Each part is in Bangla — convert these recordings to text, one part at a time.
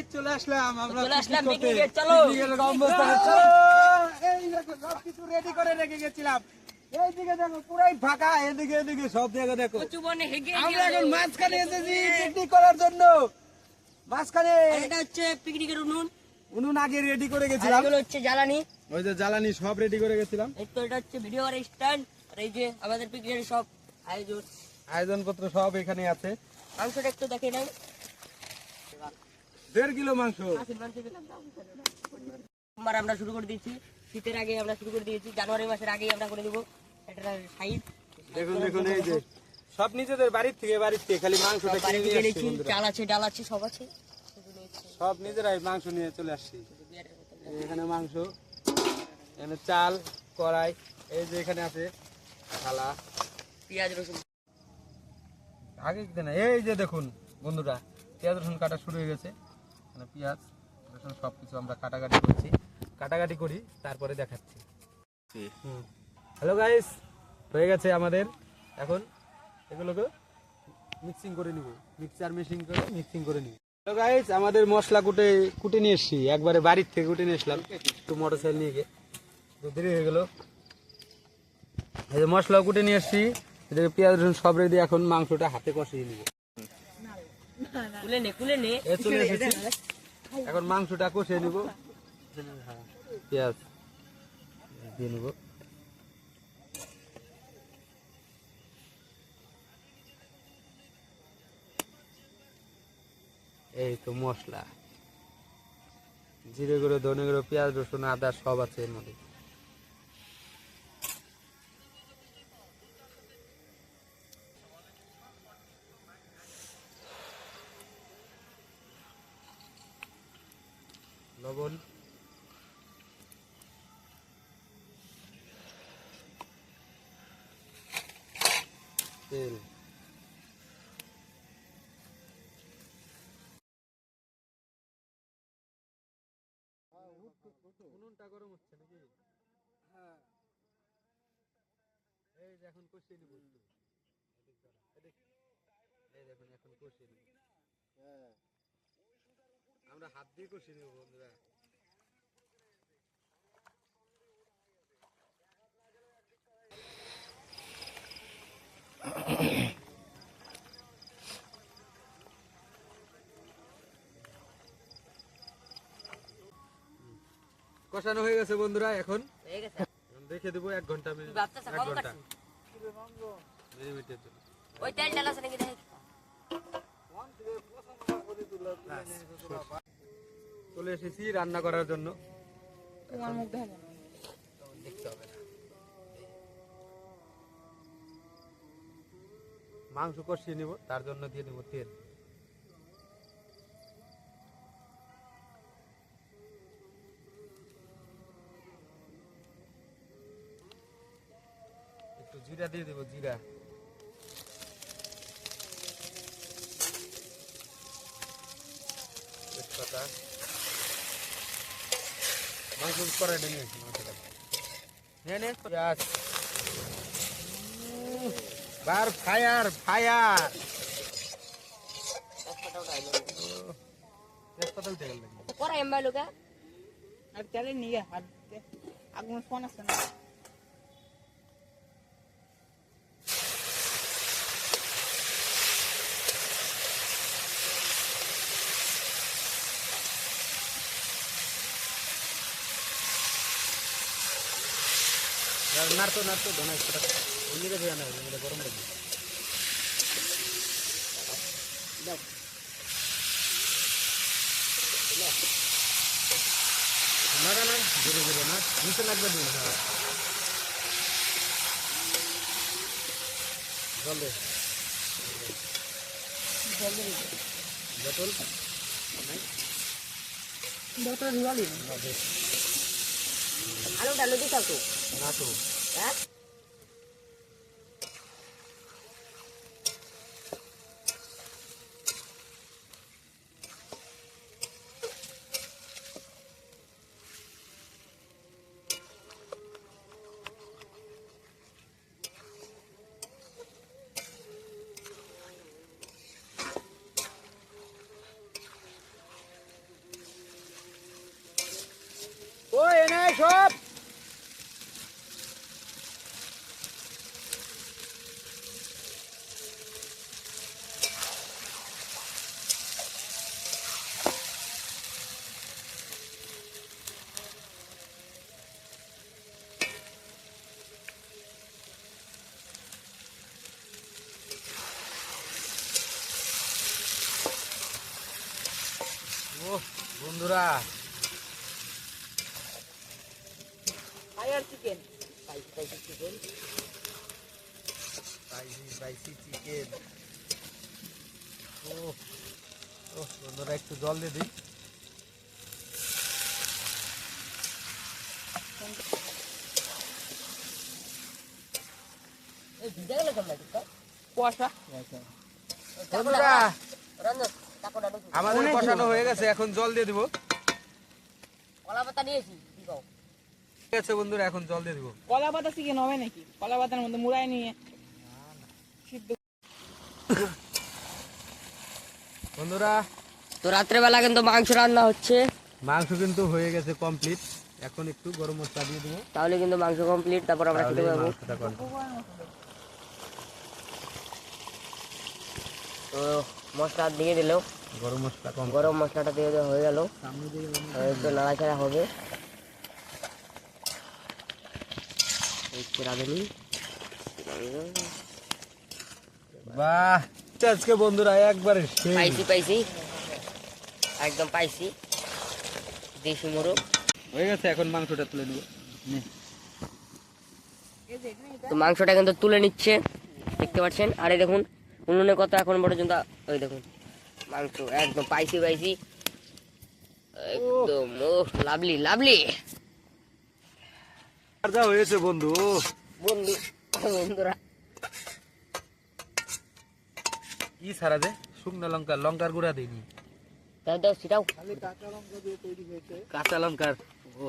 এই চলে আসলাম আমরা চলে আসলাম picnic চলো। picnic-এর চলো। এই দেখো সব কিছু রেডি করে রেখে গেছিলাম। এইদিকে দেখো পুরাই ফাঁকা এদিকে এদিকে সব জায়গা দেখো। কচু বনে হেগে আমরা এখন মাঝখানে এসেছি পিকনিক করার জন্য। মাঝখানে এটা হচ্ছে পিকনিকের উনুন। উনুন আগে রেডি করে গেছিলাম। এগুলো হচ্ছে জ্বালানি। ওই যে জ্বালানি সব রেডি করে গেছিলাম। এই তো এটা হচ্ছে ভিডিও আর স্ট্যান্ড আর এই যে আমাদের পিকনিকের সব আয়োজন। আয়োজনপত্র সব এখানে আছে। মাংসটা একটু দেখে নাই দেড় কিলো মাংস। সোমবার আমরা শুরু করে দিয়েছি। শীতের আগে আমরা শুরু করে দিয়েছি। জানুয়ারি মাসের আগেই আমরা করে দেবো। এটা সাইড দেখুন দেখুন এই যে। সব নিজেদের বাড়ির থেকে বাড়ির থেকে খালি মাংসটা কিনে নিয়ে আসছি চাল আছে ডাল আছে সব আছে। সব নিজেরাই মাংস নিয়ে চলে আসছি। এখানে মাংস এখানে চাল কড়াই এই যে এখানে আছে থালা। পেঁয়াজ রসুন। আগে এই যে দেখুন বন্ধুরা পেঁয়াজ রসুন কাটা শুরু হয়ে গেছে। এখানে পেঁয়াজ রসুন সব কিছু আমরা কাটাকাটি করছি। কাটাকাটি করি তারপরে দেখাচ্ছি। হ্যালো গাইস হয়ে গেছে আমাদের। এখন এগুলোকে মিক্সিং করে নিব। মিক্সার মেশিন করে মিক্সিং করে নিব। হ্যালো গাইস আমাদের মশলা কুটে কুটে নিয়ে এসছি। একবারে বাড়ির থেকে কুটে নিয়ে এসলাম একটু মোটর সাইকেল নিয়ে গিয়ে। দেরি হয়ে গেল। এই যে মশলা কুটে নিয়ে এসছি। এদিকে পেঁয়াজ রসুন সব রেডি এখন মাংসটা হাতে কষিয়ে নিব। কুলে নে কুলে নে এ চলে এসেছি। এখন মাংসটা কষে নিব। পেঁয়াজ দিয়ে নিব। এই তো মশলা। জিরে গুঁড়ো, ধনে গুঁড়ো, পেঁয়াজ, রসুন, আদা সব আছে এর মধ্যে। লবণ তেল। উনুনটা গরম হচ্ছে নাকি? হ্যাঁ। এই যে এখন কষিয়ে নিব। এই দেখুন এখন কষিয়ে নিব। আমরা হাত দিয়ে কষিয়ে নেব বন্ধুরা। কষানো হয়ে গেছে বন্ধুরা এখন হয়ে গেছে। রেখে দেবো এক ঘণ্টা এক ঘণ্টা। কাটছি মিনিটের জন্য। ওই তেল ডাল নাকি? চলে এসেছি রান্না করার জন্য। তোমার মুখ দেখা দেখতে হবে মাংস কষিয়ে নিব তার জন্য দিয়ে নিব তেল। জিরা দিয়ে দেবো জিরা। তেজপাতা। মাংস করাই নিয়ে মাংসটা? নে নে পেঁয়াজ। বার ফায়ার ফায়ার। তেজপাতা উঠে গেল নাকি? পরে এমবাই লোকা। আর তেলে নিয়ে আগুন ফোন আছে না? নাড়তো নাড়তো ধনা একটা অন্যকে ধুয়ে আনা হবে গরম লাগবে না না ধীরে ধীরে না। নিচে লাগবে দিন হ্যাঁ। জল দে। বোতল? নাই বোতল আলু তো। না তো। হ্যাঁ? বন্ধুরা fire chicken spicy spicy chicken spicy spicy chicken ও ও বন্ধুরা একটু জল দিয়ে দিই। আমাদের কষানো হয়ে গেছে এখন জল দিয়ে দিব। কলা পাতা নিয়েছি দিবাও ঠিক আছে বন্ধুরা এখন জল দিয়ে দিব। কলা পাতা চিকেন হবে নাকি? কলা পাতার মধ্যে মুড়াই নিয়ে সিদ্ধ বন্ধুরা তো রাত্রেবেলা কিন্তু মাংস রান্না হচ্ছে। মাংস কিন্তু হয়ে গেছে কমপ্লিট এখন একটু গরম মশলা দিয়ে দেবো। তাহলে কিন্তু মাংস কমপ্লিট তারপর আমরা খেতে পারব। তো মশলা দিয়ে দিল। গরম মশলা কম। গরম মশলাটা দিয়ে দেওয়া হয়ে গেল। একটু নাড়াচাড়া হবে। একটু রাঁধুনি বাহ আজকে বন্ধুরা একবারে পাইছি পাইছি। একদম পাইছি। দেশি মোরগ। হয়ে গেছে এখন মাংসটা তুলে নেব। নে। তো মাংসটা কিন্তু তুলে নিচ্ছে দেখতে পাচ্ছেন? আরে দেখুন উনুনে কত এখন পর্যন্ত ওই দেখুন। মাংস একদম পাইছি পাইছি। একদম ও লাভলি লাভলি। আর যা হয়েছে বন্ধু। বন্ধু বন্ধুরা। কি সারা শুকনো লঙ্কা লঙ্কার গুঁড়া দিইনি। দাও দাও সেটাও কাঁচা লঙ্কার ও।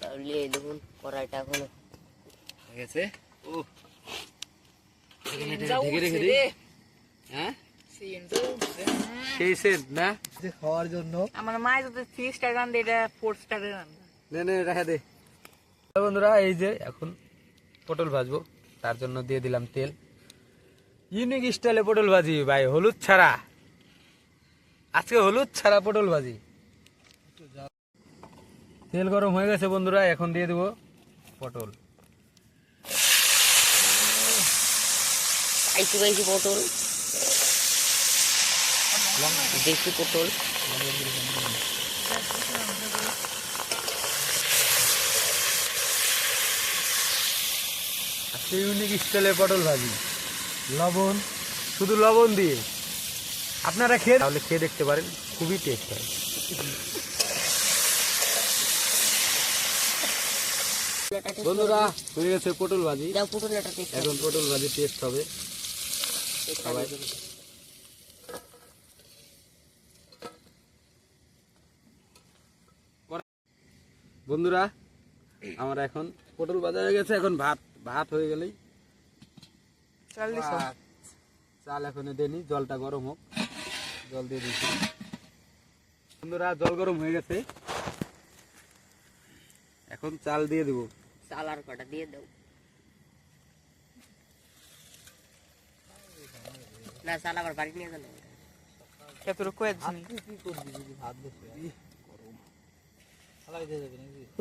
তাহলে দেখুন কড়াইটা এখন। হয়ে গেছে। ও। ঢেকে রেখে দিই। হ্যাঁ? সেই সেন্ট না? খাওয়ার জন্য। আমার যদি থ্রি স্টার এটা ফোর স্টারের রান্ধে নে নে রেখে দে। বন্ধুরা এই যে এখন পটল ভাজবো তার জন্য দিয়ে দিলাম তেল। ইউনিক স্টাইলে পটল ভাজি ভাই হলুদ ছাড়া। আজকে হলুদ ছাড়া পটল ভাজি। তেল গরম হয়ে গেছে বন্ধুরা এখন দিয়ে দেবো পটল। পাইছি দেশি পটল। আজকে ইউনিক স্টাইলে পটল ভাজি। লবণ শুধু লবণ দিয়ে। আপনারা খেয়ে তাহলে খেয়ে দেখতে পারেন খুবই টেস্ট হয়। বন্ধুরা হয়ে গেছে পটল ভাজি। এখন পটল ভাজি টেস্ট হবে। সবাই বন্ধুরা আমরা এখন পটল ভাজা হয়ে গেছে এখন ভাত ভাত হয়ে গেলেই। চাল দিছো? ভাত। চাল এখন দেনি জলটা গরম হোক। জল দিয়ে দিচ্ছি বন্ধুরা জল গরম হয়ে গেছে। এখন চাল দিয়ে দেবো। চাল আর কটা দিয়ে দাও। না চাল আবার বাড়ি নিয়ে যান এতটুকু কয়েছি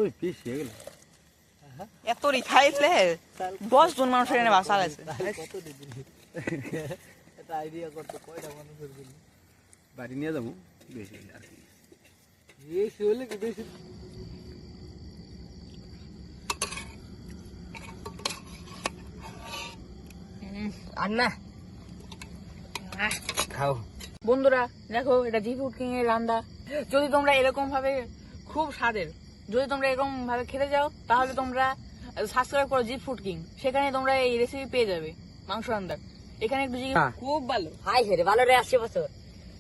ওই পিস হয়ে এত রিখাইলে দশ জন মানুষ এখানে বাসা আছে বাড়ি নিয়ে যাব। বেশি আর কি। বেশি হলে কি বেশি? আর না খাও। বন্ধুরা দেখো এটা জি ফুড কিং এর রান্না। যদি তোমরা এরকম ভাবে খুব স্বাদের। যদি তোমরা এরকম ভাবে খেতে যাও তাহলে তোমরা সাবস্ক্রাইব করো জি ফুড কিং সেখানে তোমরা এই রেসিপি পেয়ে যাবে মাংস রান্নার এখানে একটু জিজ্ঞেস হ্যাঁ। খুব ভালো। হাই হেরে ভালো রে আসছে বছর।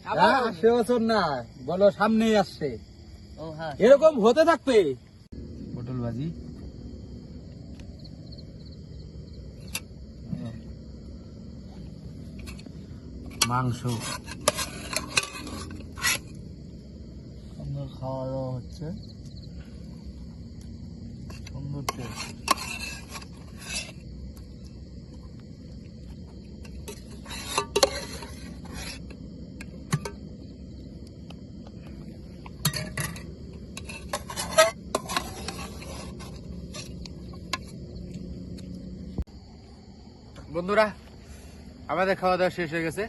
আবার সে বছর না বলো সামনেই আসছে। ও হ্যাঁ। এরকম হতে থাকবে। পটল ভাজি। মাংস। খাওয়া দাওয়া হচ্ছে। সুন্দর বন্ধুরা আমাদের খাওয়া দাওয়া শেষ হয়ে গেছে।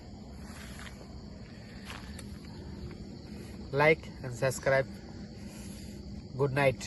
Like subscribe good night